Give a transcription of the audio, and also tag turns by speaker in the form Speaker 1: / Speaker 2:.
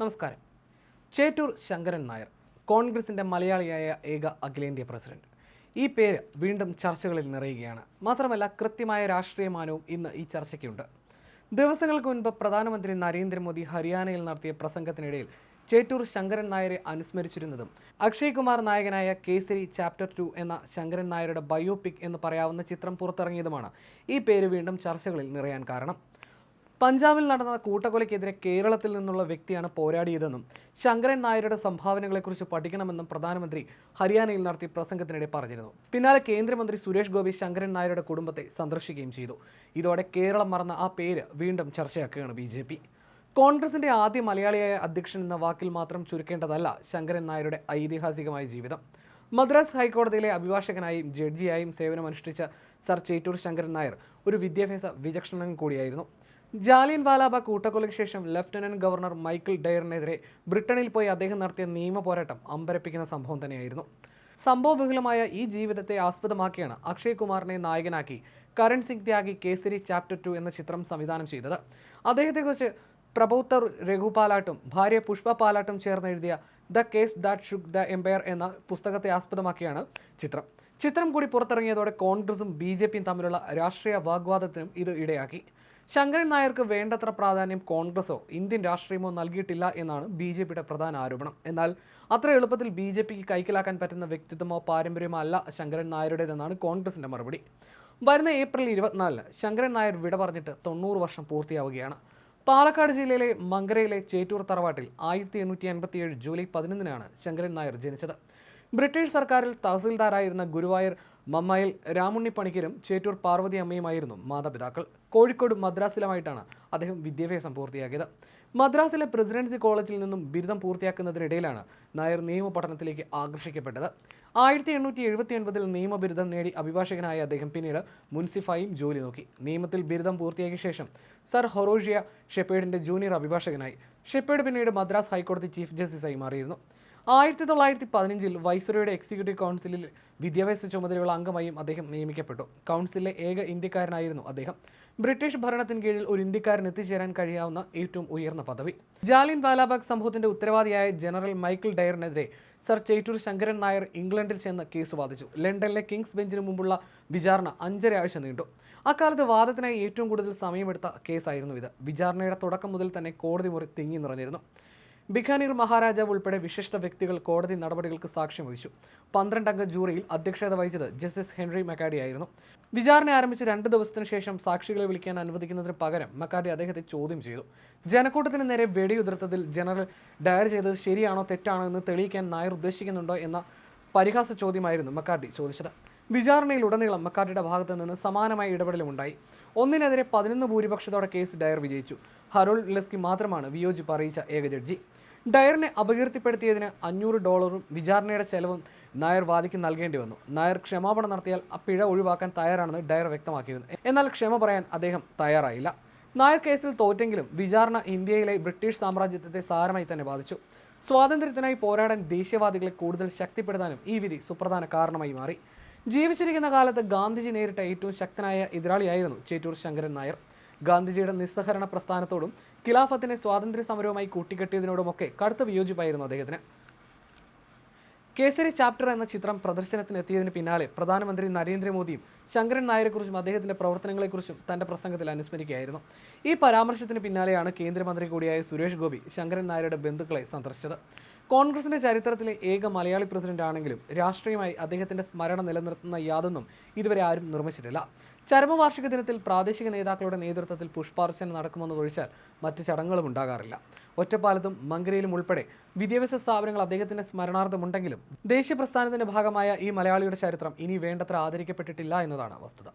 Speaker 1: നമസ്കാരം. ചേറ്റൂർ ശങ്കരൻ നായർ കോൺഗ്രസിന്റെ മലയാളിയായ ഏക അഖിലേന്ത്യാ പ്രസിഡന്റ്. ഈ പേര് വീണ്ടും ചർച്ചകളിൽ നിറയുകയാണ്. മാത്രമല്ല കൃത്യമായ രാഷ്ട്രീയമാനവും ഇന്ന് ഈ ചർച്ചയ്ക്കുണ്ട്. ദിവസങ്ങൾക്ക് മുൻപ് പ്രധാനമന്ത്രി നരേന്ദ്രമോദി ഹരിയാനയിൽ നടത്തിയ പ്രസംഗത്തിനിടയിൽ ചേറ്റൂർ ശങ്കരൻ നായരെ അനുസ്മരിച്ചിരുന്നതും അക്ഷയ് കുമാർ നായകനായ കേസരി ചാപ്റ്റർ ടു എന്ന ശങ്കരൻ നായരുടെ ബയോപിക് എന്ന് പറയാവുന്ന ചിത്രം പുറത്തിറങ്ങിയതുമാണ് ഈ പേര് വീണ്ടും ചർച്ചകളിൽ നിറയാൻ കാരണം. പഞ്ചാബിൽ നടന്ന കൂട്ടക്കൊലയ്ക്കെതിരെ കേരളത്തിൽ നിന്നുള്ള വ്യക്തിയാണ് പോരാടിയതെന്നും ശങ്കരൻ നായരുടെ സംഭാവനകളെക്കുറിച്ച് പഠിക്കണമെന്നും പ്രധാനമന്ത്രി ഹരിയാനയിൽ നടത്തിയ പ്രസംഗത്തിനിടെ പറഞ്ഞിരുന്നു. പിന്നാലെ കേന്ദ്രമന്ത്രി സുരേഷ് ഗോപി ശങ്കരൻ നായരുടെ കുടുംബത്തെ സന്ദർശിക്കുകയും ചെയ്തു. ഇതോടെ കേരളം മറന്ന ആ പേര് വീണ്ടും ചർച്ചയാക്കുകയാണ് ബി ജെ പി. കോൺഗ്രസിന്റെ ആദ്യ മലയാളിയായ അധ്യക്ഷൻ എന്ന വാക്കിൽ മാത്രം ചുരുക്കേണ്ടതല്ല ശങ്കരൻ നായരുടെ ഐതിഹാസികമായ ജീവിതം. മദ്രാസ് ഹൈക്കോടതിയിലെ അഭിഭാഷകനായും ജഡ്ജിയായും സേവനമനുഷ്ഠിച്ച സർ ചേറ്റൂർ ശങ്കരൻ നായർ ഒരു വിദ്യാഭ്യാസ വിചക്ഷണൻ കൂടിയായിരുന്നു. ജാലിയൻ വാലാബാഗ് കൂട്ടക്കൊലയ്ക്ക് ശേഷം ലഫ്റ്റനന്റ് ഗവർണർ മൈക്കിൾ ഡയറിനെതിരെ ബ്രിട്ടനിൽ പോയി അദ്ദേഹം നടത്തിയ നിയമ പോരാട്ടം അമ്പരപ്പിക്കുന്ന സംഭവം തന്നെയായിരുന്നു. സംഭവബഹുലമായ ഈ ജീവിതത്തെ ആസ്പദമാക്കിയാണ് അക്ഷയ് കുമാറിനെ നായകനാക്കി കരൺ സിംഗ് ത്യാഗി കേസരി ചാപ്റ്റർ ടു എന്ന ചിത്രം സംവിധാനം ചെയ്തത്. അദ്ദേഹത്തെക്കുറിച്ച് പ്രബോത്തർ രഘു പാലാട്ടും ഭാര്യ പുഷ്പ പാലാട്ടും ചേർന്ന് എഴുതിയ the case that shook the empire എന്ന പുസ്തകത്തെ ആസ്പദമാക്കിയാണ് ചിത്രം. ചിത്രം കൂടി പുറത്തിറങ്ങിയതോടെ കോൺഗ്രസും ബി തമ്മിലുള്ള രാഷ്ട്രീയ വാഗ്വാദത്തിനും ഇത് ഇടയാക്കി. ശങ്കരൻ നായർക്ക് വേണ്ടത്ര പ്രാധാന്യം കോൺഗ്രസോ ഇന്ത്യൻ രാഷ്ട്രീയമോ നൽകിയിട്ടില്ല എന്നാണ് ബി ജെ പിയുടെ പ്രധാന ആരോപണം. എന്നാൽ അത്ര എളുപ്പത്തിൽ ബി ജെ പിക്ക് കൈക്കലാക്കാൻ പറ്റുന്ന വ്യക്തിത്വമോ പാരമ്പര്യമോ അല്ല ശങ്കരൻ നായരുടേതെന്നാണ് കോൺഗ്രസിന്റെ മറുപടി. വരുന്ന ഏപ്രിൽ ഇരുപത്തിനാലിന് ശങ്കരൻ നായർ വിട പറഞ്ഞിട്ട് തൊണ്ണൂറ് വർഷം പൂർത്തിയാവുകയാണ്. പാലക്കാട് ജില്ലയിലെ മങ്കരയിലെ ചേറ്റൂർ തറവാട്ടിൽ ആയിരത്തി എണ്ണൂറ്റി അൻപത്തിയേഴ് ജൂലൈ പതിനൊന്നിനാണ് ശങ്കരൻ നായർ ജനിച്ചത്. ബ്രിട്ടീഷ് സർക്കാരിൽ തഹസിൽദാരായിരുന്ന ഗുരുവായൂർ മമ്മായിൽ രാമുണ്ണി പണിക്കരും ചേറ്റൂർ പാർവതി അമ്മയുമായിരുന്നു മാതാപിതാക്കൾ. കോഴിക്കോട് മദ്രാസിലുമായിട്ടാണ് അദ്ദേഹം വിദ്യാഭ്യാസം പൂർത്തിയാക്കിയത്. മദ്രാസിലെ പ്രസിഡൻസി കോളേജിൽ നിന്നും ബിരുദം പൂർത്തിയാക്കുന്നതിനിടയിലാണ് നായർ നിയമ പഠനത്തിലേക്ക് ആകർഷിക്കപ്പെട്ടത്. ആയിരത്തി എണ്ണൂറ്റി എഴുപത്തി ഒൻപതിൽ നിയമബിരുദം നേടി അഭിഭാഷകനായ അദ്ദേഹം പിന്നീട് മുൻസിഫായും ജോലി നോക്കി. നിയമത്തിൽ ബിരുദം പൂർത്തിയാക്കിയ ശേഷം സർ ഹൊറോഷ്യ ഷെപ്പേഡിന്റെ ജൂനിയർ അഭിഭാഷകനായി. ഷെപ്പേഡ് പിന്നീട് മദ്രാസ് ഹൈക്കോടതി ചീഫ് ജസ്റ്റിസായി മാറിയിരുന്നു. ആയിരത്തി തൊള്ളായിരത്തി പതിനഞ്ചിൽ വൈസ്രോയുടെ എക്സിക്യൂട്ടീവ് കൗൺസിലിൽ വിദ്യാഭ്യാസ ചുമതലയുള്ള അംഗമായും അദ്ദേഹം നിയമിക്കപ്പെട്ടു. കൗൺസിലിലെ ഏക ഇന്ത്യക്കാരനായിരുന്നു അദ്ദേഹം. ബ്രിട്ടീഷ് ഭരണത്തിന് കീഴിൽ ഒരു ഇന്ത്യക്കാരൻ എത്തിച്ചേരാൻ കഴിയാവുന്ന ഏറ്റവും ഉയർന്ന പദവി. ജാലിൻ വാലാബാഗ് സംഭവത്തിന്റെ ഉത്തരവാദിയായ ജനറൽ മൈക്കിൾ ഡയറിനെതിരെ സർ ചേറ്റൂർ ശങ്കരൻ നായർ ഇംഗ്ലണ്ടിൽ ചെന്ന് കേസ് വാദിച്ചു. ലണ്ടനിലെ കിങ്സ് ബെഞ്ചിന് മുമ്പുള്ള വിചാരണ അഞ്ചര ആഴ്ച നീണ്ടു. അക്കാലത്ത് വാദത്തിനായി ഏറ്റവും കൂടുതൽ സമയമെടുത്ത കേസായിരുന്നു ഇത്. വിചാരണയുടെ തുടക്കം മുതൽ തന്നെ കോടതി മുറി തിങ്ങി നിറഞ്ഞിരുന്നു. ബിഖാനീർ മഹാരാജാവ് ഉൾപ്പെടെ വിശിഷ്ട വ്യക്തികൾ കോടതി നടപടികൾക്ക് സാക്ഷ്യം വഹിച്ചു. പന്ത്രണ്ടംഗ ജൂറിയിൽ അധ്യക്ഷത വഹിച്ചത് ജസ്റ്റിസ് ഹെൻറി മക്കാഡി ആയിരുന്നു. വിചാരണ ആരംഭിച്ച് രണ്ട് ദിവസത്തിന് ശേഷം സാക്ഷികളെ വിളിക്കാൻ അനുവദിക്കുന്നതിന് പകരം മക്കാഡി അദ്ദേഹത്തെ ചോദ്യം ചെയ്തു. ജനക്കൂട്ടത്തിന് നേരെ വെടിയുതിർത്തതിൽ ജനറൽ ഡയർ ചെയ്തത് ശരിയാണോ തെറ്റാണോ എന്ന് തെളിയിക്കാൻ നായർ ഉദ്ദേശിക്കുന്നുണ്ടോ എന്ന പരിഹാസ ചോദ്യമായിരുന്നു മക്കാർഡി ചോദിച്ചത്. വിചാരണയിൽ ഉടനീളം മക്കാർഡിയുടെ ഭാഗത്തു നിന്ന് സമാനമായ ഇടപെടലുമുണ്ടായി. ഒന്നിനെതിരെ പതിനൊന്ന് ഭൂരിപക്ഷത്തോടെ കേസ് ഡയർ വിജയിച്ചു. ഹരോൾ ലെസ്കി മാത്രമാണ് വിയോജിപ്പ് അറിയിച്ച ഏക ജഡ്ജി. ഡയറിനെ അപകീർത്തിപ്പെടുത്തിയതിന് അഞ്ഞൂറ് ഡോളറും വിചാരണയുടെ ചെലവും നായർ വാദിക്ക് നൽകേണ്ടി വന്നു. നായർ ക്ഷമാപണം നടത്തിയാൽ ആ പിഴ ഒഴിവാക്കാൻ തയ്യാറാണെന്ന് ഡയർ വ്യക്തമാക്കിയിരുന്നു. എന്നാൽ ക്ഷമ പറയാൻ അദ്ദേഹം തയ്യാറായില്ല. നായർ കേസിൽ തോറ്റെങ്കിലും വിചാരണ ഇന്ത്യയിലെ ബ്രിട്ടീഷ് സാമ്രാജ്യത്തെ സാരമായി തന്നെ ബാധിച്ചു. സ്വാതന്ത്ര്യത്തിനായി പോരാടാൻ ദേശീയവാദികളെ കൂടുതൽ ശക്തിപ്പെടുത്താനും ഈ വിധി സുപ്രധാന കാരണമായി മാറി. ജീവിച്ചിരിക്കുന്ന കാലത്ത് ഗാന്ധിജി നേരിട്ട ഏറ്റവും ശക്തനായ എതിരാളിയായിരുന്നു ചേറ്റൂർ ശങ്കരൻ നായർ. ഗാന്ധിജിയുടെ നിസ്സഹരണ പ്രസ്ഥാനത്തോടും ഖിലാഫത്തിനെ സ്വാതന്ത്ര്യ സമരവുമായി കൂട്ടിക്കെട്ടിയതിനോടുമൊക്കെ കടുത്ത വിയോജിപ്പായിരുന്നു അദ്ദേഹത്തിന്. കേസരി ചാപ്റ്റർ എന്ന ചിത്രം പ്രദർശനത്തിന് എത്തിയതിന് പിന്നാലെ പ്രധാനമന്ത്രി നരേന്ദ്രമോദിയും ശങ്കരൻ നായരെക്കുറിച്ചും അദ്ദേഹത്തിന്റെ പ്രവർത്തനങ്ങളെക്കുറിച്ചും തന്റെ പ്രസംഗത്തിൽ അനുസ്മരിക്കുകയായിരുന്നു. ഈ പരാമർശത്തിന് പിന്നാലെയാണ് കേന്ദ്രമന്ത്രി കൂടിയായ സുരേഷ് ഗോപി ശങ്കരൻ നായരുടെ ബന്ധുക്കളെ സന്ദർശിച്ചത്. കോൺഗ്രസിന്റെ ചരിത്രത്തിലെ ഏക മലയാളി പ്രസിഡന്റ് ആണെങ്കിലും രാഷ്ട്രീയമായി അദ്ദേഹത്തിന്റെ സ്മരണ നിലനിർത്തുന്ന യാതൊന്നും ഇതുവരെ ആരും നിർമ്മിച്ചിട്ടില്ല. ചരമവാർഷിക ദിനത്തിൽ പ്രാദേശിക നേതാക്കളുടെ നേതൃത്വത്തിൽ പുഷ്പാർച്ചന നടക്കുമെന്നതൊഴിച്ചാൽ മറ്റ് ചടങ്ങുകളും ഉണ്ടാകാറില്ല. ഒറ്റപ്പാലത്തും മങ്കരയിലും ഉൾപ്പെടെ വിദ്യാഭ്യാസ സ്ഥാപനങ്ങൾ അദ്ദേഹത്തിന്റെ സ്മരണാർത്ഥമുണ്ടെങ്കിലും ദേശീയ പ്രസ്ഥാനത്തിന്റെ ഭാഗമായ ഈ മലയാളിയുടെ ചരിത്രം ഇനി വേണ്ടത്ര ആദരിക്കപ്പെട്ടിട്ടില്ല എന്നതാണ് വസ്തുത.